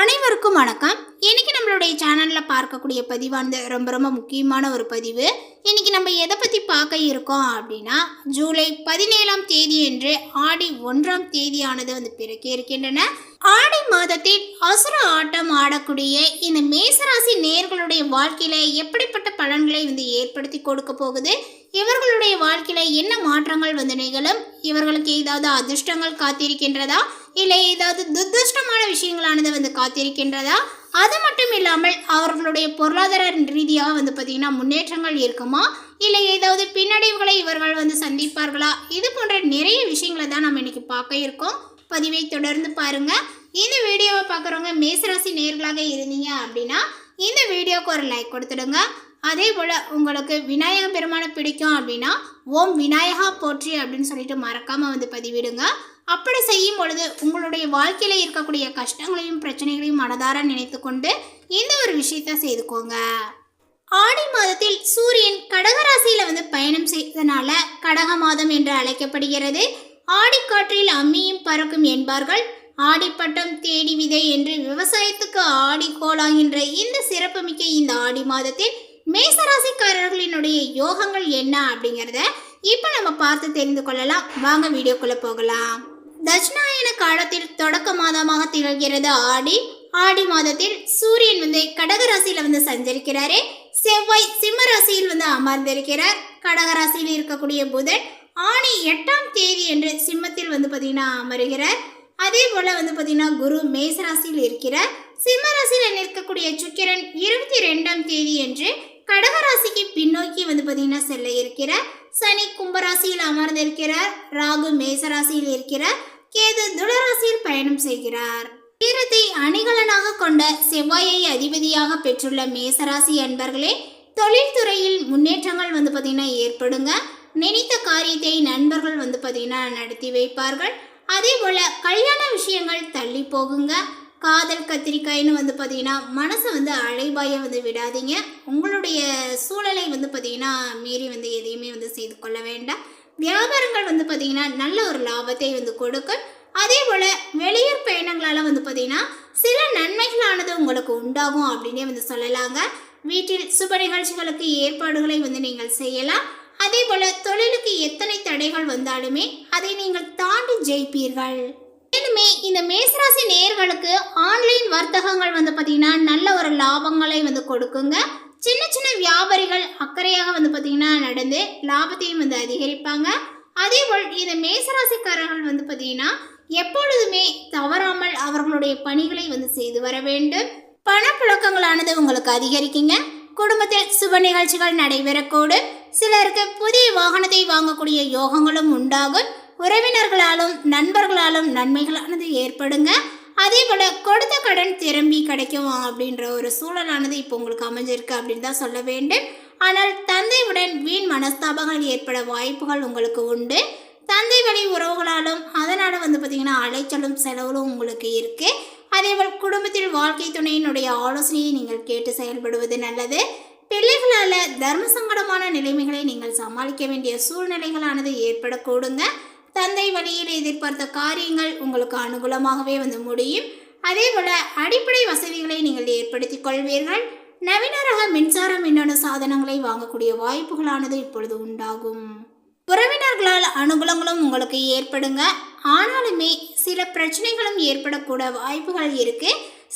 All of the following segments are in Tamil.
அனைவருக்கும் வணக்கம். இன்னைக்கு நம்மளுடைய சேனலில் பார்க்கக்கூடிய பதிவானது ரொம்ப ரொம்ப முக்கியமான ஒரு பதிவு. இன்னைக்கு நம்ம எதை பற்றி பார்க்க இருக்கோம் அப்படின்னா ஜூலை பதினேழாம் தேதி என்று ஆடி ஒன்றாம் தேதியானது வந்து பிறக்க இருக்கின்றன. ஆடி மாதத்தில் அசுர ஆட்டம் ஆடக்கூடிய இந்த மேசராசி நேர்களுடைய வாழ்க்கையில எப்படிப்பட்ட பலன்களை வந்து ஏற்படுத்தி கொடுக்க போகுது? இவர்களுடைய வாழ்க்கையில என்ன மாற்றங்கள் வந்து நிகழும்? இவர்களுக்கு ஏதாவது அதிர்ஷ்டங்கள் காத்திருக்கின்றதா? இல்லை ஏதாவது துர்திருஷ்டமான விஷயங்களானது வந்து காத்திருக்கின்றதா? அது மட்டும் இல்லாமல் அவர்களுடைய பொருளாதார ரீதியாக வந்து பார்த்திங்கன்னா முன்னேற்றங்கள் இருக்குமா? இல்லை ஏதாவது பின்னடைவுகளை இவர்கள் வந்து சந்திப்பார்களா? இது போன்ற நிறைய விஷயங்களை தான் நம்ம இன்னைக்கு பார்க்க இருக்கோம். பதிவை தொடர்ந்து பாருங்க. இந்த வீடியோவை பார்க்குறவங்க மேசராசி நேர்களாக இருந்தீங்க அப்படின்னா இந்த வீடியோவுக்கு ஒரு லைக் கொடுத்துடுங்க. அதே போல் உங்களுக்கு விநாயக பெருமானை பிடிக்கும் அப்படின்னா ஓம் விநாயகா போற்றி அப்படின்னு சொல்லிட்டு மறக்காமல் வந்து பதிவிடுங்க. அப்படி செய்யும் பொழுது உங்களுடைய வாழ்க்கையில் இருக்கக்கூடிய கஷ்டங்களையும் பிரச்சனைகளையும் மனதார நினைத்து கொண்டு இந்த ஒரு விஷயத்த செய்துக்கோங்க. ஆடி மாதத்தில் சூரியன் கடகராசியில் வந்து பயணம் செய்தனால கடக மாதம் என்று அழைக்கப்படுகிறது. ஆடிக்காற்றில் அம்மியும் பறக்கும் என்பார்கள். ஆடிப்பட்டம் தேடி விதை என்று விவசாயத்துக்கு ஆடி கோலாகின்ற இந்த சிறப்புமிக்க இந்த ஆடி மாதத்தில் மேசராசிக்காரர்களினுடைய யோகங்கள் என்ன அப்படிங்கிறத இப்போ நம்ம பார்த்து தெரிந்து கொள்ளலாம். வாங்க வீடியோக்குள்ள போகலாம். தட்சிணாயன காலத்தில் தொடக்க மாதமாக திகழ்கிறது ஆடி. ஆடி மாதத்தில் சூரியன் வந்து கடகராசியில் வந்து சஞ்சரிக்கிறாரு. செவ்வாய் சிம்ம ராசியில் வந்து அமர்ந்திருக்கிறார். கடக ராசியில் இருக்கக்கூடிய புதன் ஆணி எட்டாம் தேதி என்று சிம்மத்தில் வந்து பார்த்தீங்கன்னா அமருகிறார். அதே போல் வந்து பார்த்தீங்கன்னா குரு மேச ராசியில் இருக்கிறார். சிம்ம ராசியில் நிற்கக்கூடிய சுக்கிரன் இருபத்தி ரெண்டாம் தேதி என்று கடக ராசிக்கு பின்னோக்கி வந்து பார்த்தீங்கன்னா செல்ல இருக்கிறார். சனி கும்பராசியில் அமர்ந்திருக்கிறார் ராகு மேசராசியில் இருக்கிறார். கேது துளராசியில் பயணம் செய்கிறார். வீரத்தை அணிகலனாக கொண்ட செவ்வாயை அதிபதியாக பெற்றுள்ள மேசராசி அன்பர்களே தொழில்துறையில் முன்னேற்றங்கள் வந்து பார்த்தீங்கன்னா ஏற்படுங்க. நினைத்த காரியத்தை நண்பர்கள் வந்து பார்த்தீங்கன்னா நடத்தி வைப்பார்கள். அதே போல் கல்யாண விஷயங்கள் தள்ளி போகுங்க. காதல் கத்திரிக்காய்னு வந்து பார்த்தீங்கன்னா மனசை வந்து அழைபாய வந்து விடாதீங்க. உங்களுடைய சூழலை வந்து பார்த்தீங்கன்னா மீறி வந்து எதையுமே வந்து செய்து கொள்ள வேண்டாம். வியாபாரங்கள் வந்து பார்த்தீங்கன்னா நல்ல ஒரு லாபத்தை வந்து கொடுக்கும். அதே போல் வெளியூர் பயணங்களால் வந்து பார்த்தீங்கன்னா சில நன்மைகளானது உங்களுக்கு உண்டாகும் அப்படின்னே வந்து சொல்லலாங்க. வீட்டில் சுப நிகழ்ச்சிகளுக்கு ஏற்பாடுகளை வந்து நீங்கள் செய்யலாம். அதே போல் தொழிலுக்கு எத்தனை தடைகள் வந்தாலுமே அதை நீங்கள் தாண்டி ஜெயிப்பீர்கள். மேலுமே இந்த மேசராசி நேர்களுக்கு ஆன்லைன் வர்த்தகங்கள் வந்து பார்த்தீங்கன்னா நல்ல ஒரு லாபங்களை வந்து கொடுக்குங்க. சின்ன சின்ன வியாபாரிகள் அக்கறையாக வந்து பார்த்தீங்கன்னா நடந்து லாபத்தையும் வந்து அதிகரிப்பாங்க. அதே போல் இந்த மேசராசிக்காரர்கள் வந்து பார்த்தீங்கன்னா எப்பொழுதுமே தவறாமல் அவர்களுடைய பணிகளை வந்து செய்து வர வேண்டும். பணப்புழக்கங்களானது உங்களுக்கு அதிகரிக்குங்க. குடும்பத்தில் சுப நிகழ்ச்சிகள் நடைபெறக்கூடும். சிலருக்கு புதிய வாகனத்தை வாங்கக்கூடிய யோகங்களும் உண்டாகும். உறவினர்களாலும் நண்பர்களாலும் நன்மைகளானது ஏற்படுங்க. அதே போல் கொடுத்த கடன் திரும்பி கிடைக்கும் அப்படின்ற ஒரு சூழலானது இப்போ உங்களுக்கு அமைஞ்சிருக்கு அப்படின்னு தான் சொல்ல வேண்டும். ஆனால் தந்தையுடன் வீண் மனஸ்தாபங்கள் ஏற்பட வாய்ப்புகள் உங்களுக்கு உண்டு. தந்தை வழி உறவுகளாலும் அதனால் வந்து பார்த்திங்கன்னா அலைச்சலும் செலவுகளும் உங்களுக்கு இருக்குது அதேபோல் குடும்பத்தில் வாழ்க்கை துணையினுடைய ஆலோசனையை நீங்கள் கேட்டு செயல்படுவது நல்லது. பிள்ளைகளால் தர்ம சங்கடமான நிலைமைகளை நீங்கள் சமாளிக்க வேண்டிய சூழ்நிலைகளானது ஏற்படக்கூடுங்க. தந்தை வழியில் எதிர்பார்த்த காரியங்கள் உங்களுக்கு அனுகூலமாகவே வந்து முடியும். அதே போல் அடிப்படை வசதிகளை நீங்கள் ஏற்படுத்தி கொள்வீர்கள். நவீன ரக மின்சார மின்னணு சாதனங்களை வாங்கக்கூடிய வாய்ப்புகளானது இப்பொழுது உண்டாகும். உறவினர்களால் அனுகூலங்களும் உங்களுக்கு ஏற்படுங்க. ஆனாலுமே சில பிரச்சனைகளும் ஏற்படக்கூட வாய்ப்புகள் இருக்கு.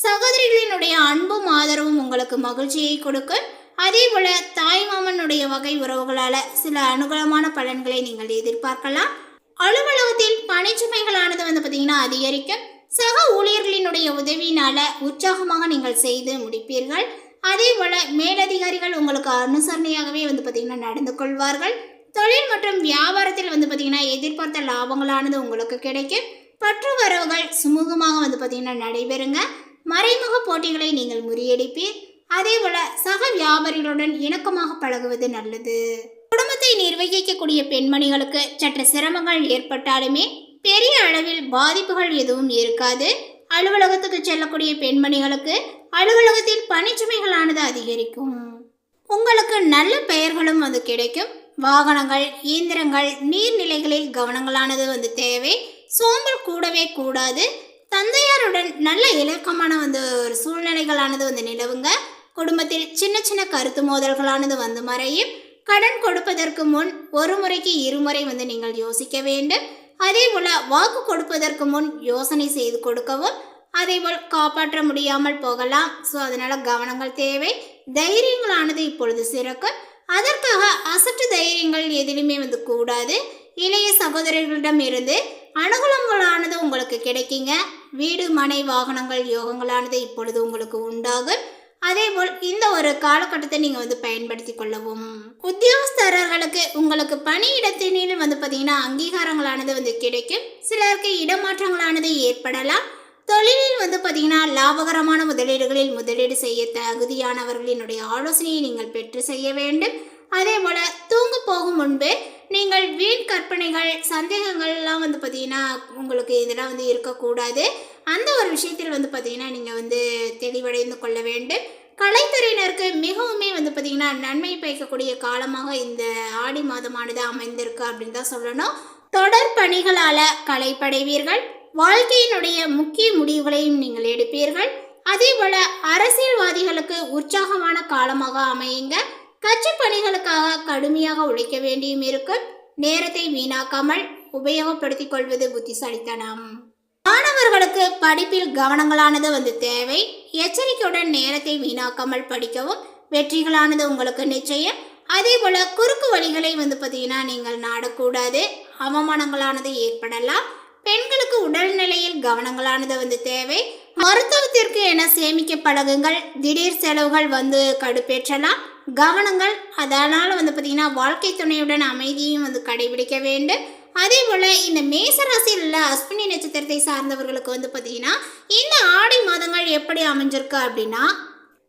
சகோதரிகளினுடைய அன்பும் ஆதரவும் உங்களுக்கு மகிழ்ச்சியை கொடுக்கும். அதே போல தாய் மாமனுடைய வகை உறவுகளால் சில அனுகூலமான பலன்களை நீங்கள் எதிர்பார்க்கலாம். அலுவலகத்தில் பணிச்சுமைகளானது வந்து பார்த்தீங்கன்னா அதிகரிக்கும். சக ஊழியர்களினுடைய உதவியினால உற்சாகமாக நீங்கள் செய்து முடிப்பீர்கள். அதே போல மேலதிகாரிகள் உங்களுக்கு அனுசரணையாகவே வந்து பார்த்தீங்கன்னா நடந்து கொள்வார்கள். தொழில் மற்றும் வியாபாரத்தில் வந்து பார்த்தீங்கன்னா எதிர்பார்த்த லாபங்களானது உங்களுக்கு கிடைக்கும். பற்று வரவுகள் சுமூகமாக வந்து பார்த்தீங்கன்னா நடைபெறுங்க. மறைமுக போட்டிகளை நீங்கள் முறியடிப்பீர். அதே போல சக வியாபாரிகளுடன் இணக்கமாக பழகுவது நல்லது. குடும்பத்தை நிர்வகிக்கக்கூடிய பெண்மணிகளுக்கு சற்று சிரமங்கள் ஏற்பட்டாலுமே பெரிய அளவில் பாதிப்புகள் எதுவும் இருக்காது. அலுவலகத்துக்கு செல்லக்கூடிய பெண்மணிகளுக்கு அலுவலகத்தில் பணிச்சுமைகளானது அதிகரிக்கும். உங்களுக்கு நல்ல பெயர்களும் வந்து கிடைக்கும். வாகனங்கள் இயந்திரங்கள் நீர்நிலைகளில் கவனங்களானது வந்து தேவை. சோம்பல் கூடவே கூடாது. தந்தையாருடன் நல்ல இலக்கமான வந்து ஒரு சூழ்நிலைகளானது வந்து நிலவுங்க. குடும்பத்தில் சின்ன சின்ன கருத்து மோதல்களானது வந்து மறையும். கடன் கொடுப்பதற்கு முன் ஒரு முறைக்கு இருமுறை வந்து நீங்கள் யோசிக்க வேண்டும். அதே போல வாக்கு கொடுப்பதற்கு முன் யோசனை செய்து கொடுக்கவும் அதேபோல் காப்பாற்ற முடியாமல் போகலாம். ஸோ அதனால கவனங்கள் தேவை. தைரியங்களானது இப்பொழுது சிறக்கும் அதற்காக அசட்டு தைரியங்கள் எதிலுமே வந்து கூடாது. இளைய சகோதரர்களிடம் இருந்து அனுகூலங்களானது உங்களுக்கு கிடைக்குங்க. வீடு மனை வாகனங்கள் யோகங்களானது இப்பொழுது உங்களுக்கு உண்டாகும். அதே போல் இந்த ஒரு காலகட்டத்தை நீங்கள் வந்து பயன்படுத்தி கொள்ளவும். உத்தியோகஸ்தரர்களுக்கு உங்களுக்கு பணியிடத்தினில் வந்து பார்த்தீங்கன்னா அங்கீகாரங்களானது வந்து கிடைக்கும். சிலருக்கு இடமாற்றங்களானது ஏற்படலாம். தொழிலில் வந்து பார்த்தீங்கன்னா லாபகரமான முதலீடுகளில் முதலீடு செய்ய தகுதியானவர்களினுடைய ஆலோசனையை நீங்கள் பெற்று செய்ய வேண்டும். அதே போல் தூங்க போகும் முன்பு நீங்கள் வீண் கற்பனைகள் சந்தேகங்கள்லாம் வந்து பார்த்தீங்கன்னா உங்களுக்கு இதெல்லாம் வந்து இருக்கக்கூடாது. அந்த ஒரு விஷயத்தில் வந்து பார்த்தீங்கன்னா நீங்கள் வந்து தெளிவடைந்து கொள்ள வேண்டும். கலைத்துறையினருக்கு மிகவுமே வந்து பார்த்தீங்கன்னா நன்மை பயக்கக்கூடிய காலமாக இந்த ஆடி மாதமானது அமைந்திருக்கு அப்படின்னு தான் சொல்லணும். தொடர் பணிகளால் கலைப்படைவீர்கள் வாழ்க்கையினுடைய முக்கிய முடிவுகளையும் நீங்கள் எடுப்பீர்கள். அதேபோல அரசியல்வாதிகளுக்கு உற்சாகமான காலமாக அமையுங்க. கட்சி பணிகளுக்காக கடுமையாக உழைக்க வேண்டியும் இருக்கும். நேரத்தை வீணாக்காமல் உபயோகப்படுத்திக் கொள்வது புத்திசாலித்தனம். மாணவர்களுக்கு படிப்பில் கவனங்களானது வந்து தேவை. எச்சரிக்கையுடன் நேரத்தை வீணாக்காமல் படிக்கவும் வெற்றிகளானது உங்களுக்கு நிச்சயம். அதே போல குறுக்கு வழிகளை வந்து பார்த்தீங்கன்னா நீங்கள் நாடக்கூடாது. அவமானங்களானது ஏற்படலாம். பெண்களுக்கு உடல்நிலையில் கவனங்களானது வந்து தேவை. மருத்துவத்திற்கு என சேமிக்க பழகுங்கள். திடீர் செலவுகள் வந்து கடுப்பேற்றலாம். கவனங்கள் அதனால் வந்து பார்த்தீங்கன்னா வாழ்க்கை துணையுடன் அமைதியும் வந்து கடைபிடிக்க வேண்டும். அதே போல் இந்த மேசராசியில் உள்ள அஸ்வினி நட்சத்திரத்தை சார்ந்தவர்களுக்கு வந்து பார்த்தீங்கன்னா இந்த ஆடி மாதங்கள் எப்படி அமைஞ்சிருக்கு அப்படின்னா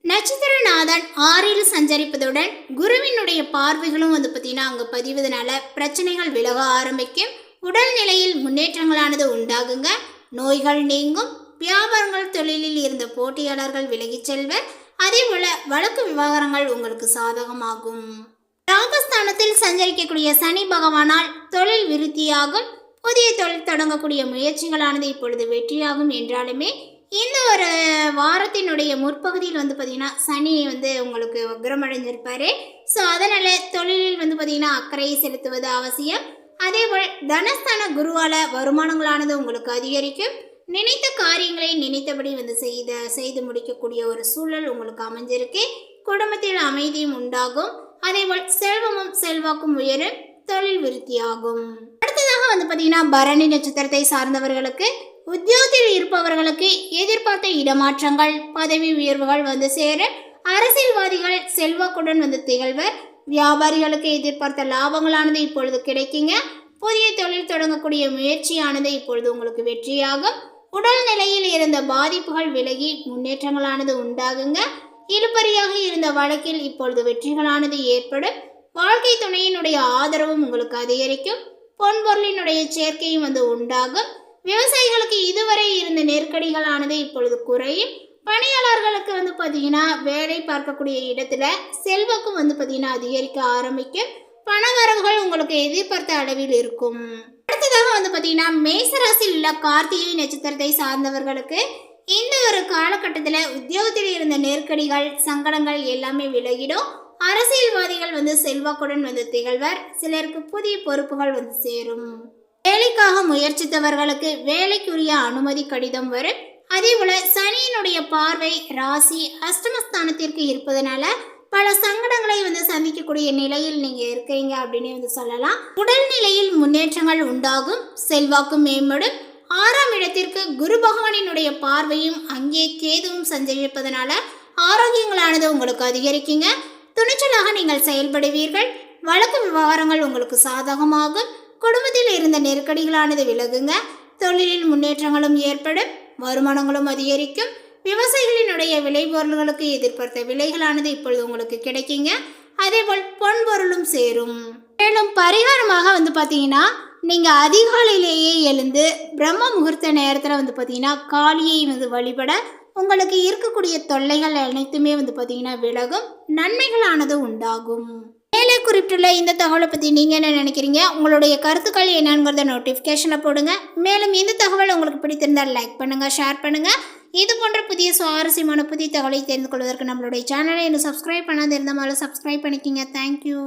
நட்சத்திரநாதன் ஆறில் சஞ்சரிப்பதுடன் குருவினுடைய பார்வைகளும் வந்து பார்த்தீங்கன்னா அங்கே பதிவதனால பிரச்சனைகள் விலக ஆரம்பிக்கும். உடல்நிலையில் முன்னேற்றங்களானது உண்டாகுங்க. நோய்கள் நீங்கும். வியாபாரங்கள் தொழிலில் இருந்த போட்டியாளர்கள் விலகிச் செல்வர். அதே போல் வழக்கு விவகாரங்கள் உங்களுக்கு சாதகமாகும். லாபஸ்தானத்தில் சஞ்சரிக்கக்கூடிய சனி பகவானால் தொழில் விருத்தியாகும். புதிய தொழில் தொடங்கக்கூடிய முயற்சிகளானது இப்பொழுது வெற்றியாகும் என்றாலுமே இந்த ஒரு வாரத்தினுடைய முற்பகுதியில் வந்து பார்த்தீங்கன்னா சனி வந்து உங்களுக்கு வக்ரமடைஞ்சிருப்பாரு ஸோ அதனால் தொழிலில் வந்து பார்த்தீங்கன்னா அக்கறையை செலுத்துவது அவசியம். அதேபோல் தனஸ்தான குருவால வருமானங்களானது உங்களுக்கு அதிகரிக்கும். நினைத்த காரியங்களை நினைத்தபடி வந்து செய்த செய்து முடிக்கக்கூடிய ஒரு சூழல் உங்களுக்கு அமைஞ்சிருக்கு. குடும்பத்தில் அமைதியும் உண்டாகும். அதேபோல் செல்வமும் செல்வாக்கும் உயரும் தொழில் விருத்தியாகும். அடுத்ததாக வந்து பார்த்தீங்கன்னா பரணி நட்சத்திரத்தை சார்ந்தவர்களுக்கு உத்தியோகத்தில் இருப்பவர்களுக்கு எதிர்பார்த்த இடமாற்றங்கள் பதவி உயர்வுகள் வந்து சேர அரசியல்வாதிகள் செல்வாக்குடன் வந்து திகழ்வர். வியாபாரிகளுக்கு எதிர்பார்த்த லாபங்களானது இப்பொழுது கிடைக்குங்க. புதிய தொழில் தொடங்கக்கூடிய முயற்சியானது இப்பொழுது உங்களுக்கு வெற்றியாகும். உடல் நிலையில் இருந்த பாதிப்புகள் விலகி முன்னேற்றங்களானது உண்டாகுங்க. இழுபறியாக இருந்த வழக்கில் இப்பொழுது வெற்றிகளானது ஏற்படும். வாழ்க்கை துணையினுடைய ஆதரவும் உங்களுக்கு அதிகரிக்கும். பொன்பொருளினுடைய சேர்க்கையும் வந்து உண்டாகும். விவசாயிகளுக்கு இதுவரை இருந்த நெருக்கடிகளானது இப்பொழுது குறையும். பணியாளர்களுக்கு வந்து பார்த்தீங்கன்னா வேலை பார்க்கக்கூடிய இடத்துல செல்வாக்கும் வந்து பார்த்தீங்கன்னா அதிகரிக்க ஆரம்பிக்கும். பணவரவுகள் உங்களுக்கு எதிர்பார்த்த அளவில் இருக்கும். அடுத்ததாக வந்து பார்த்தீங்கன்னா மேசராசியில் உள்ள கார்த்திகை நட்சத்திரத்தை சார்ந்தவர்களுக்கு இந்த ஒரு காலகட்டத்தில் உத்தியோகத்தில் இருந்த நெருக்கடிகள் சங்கடங்கள் எல்லாமே விலகிடும். அரசியல்வாதிகள் வந்து செல்வாக்குடன் வந்து திகழ்வர். சிலருக்கு புதிய பொறுப்புகள் வந்து சேரும். வேலைக்காக முயற்சித்தவர்களுக்கு வேலைக்குரிய அனுமதி கடிதம் வரும். அதே போல சனியினுடைய பார்வை ராசி அஷ்டமஸ்தானத்திற்கு இருப்பதனால பல சங்கடங்களை வந்து சந்திக்கக்கூடிய நிலையில் நீங்க இருக்கீங்க அப்படின்னு வந்து சொல்லலாம். உடல்நிலையில் முன்னேற்றங்கள் உண்டாகும். செல்வாக்கு மேம்படும். ஆறாம் இடத்திற்கு குரு பகவானினுடைய பார்வையும் அங்கே கேதுவும் சஞ்சரிப்பதனால ஆரோக்கியங்களானது உங்களுக்கு அதிகரிக்குங்க. துணிச்சலாக நீங்கள் செயல்படுவீர்கள். வழக்கு விவகாரங்கள் உங்களுக்கு சாதகமாகும். குடும்பத்தில் இருந்த நெருக்கடிகளானது விலகுங்க. தொழிலில் முன்னேற்றங்களும் ஏற்படும். வருமானங்களும் அதிகரிக்கும். விவசாயிகளினுடைய விளைபொருள்களுக்கு எதிர்பார்த்த விலைகளானது இப்பொழுது உங்களுக்கு கிடைக்குங்க. அதேபோல் பொன்பொருளும் சேரும். மேலும் பரிகாரமாக வந்து பார்த்தீங்கன்னா நீங்கள் அதிகாலையிலேயே எழுந்து பிரம்ம முகூர்த்த நேரத்தில் வந்து பார்த்தீங்கன்னா காளியை வந்து வழிபட உங்களுக்கு இருக்கக்கூடிய தொல்லைகள் அனைத்துமே வந்து பார்த்தீங்கன்னா விலகும் நன்மைகளானது உண்டாகும். மேலே குறிப்பிட்டுள்ள இந்த தகவலை பற்றி நீங்கள் என்ன நினைக்கிறீங்க? உங்களுடைய கருத்துக்கள் என்னங்கிறத நோட்டிஃபிகேஷனில் போடுங்க. மேலும் இந்த தகவல் உங்களுக்கு பிடித்திருந்தால் லைக் பண்ணுங்கள் ஷேர் பண்ணுங்கள் இது போன்ற புதிய சுவாரஸ்யமான புதிய தகவலை தெரிந்து கொள்வதற்கு நம்மளுடைய சேனலை இன்னும் சப்ஸ்கிரைப் பண்ணாது இருந்தால் முதல்ல சப்ஸ்கிரைப் பண்ணிக்கிங்க. தேங்க்யூ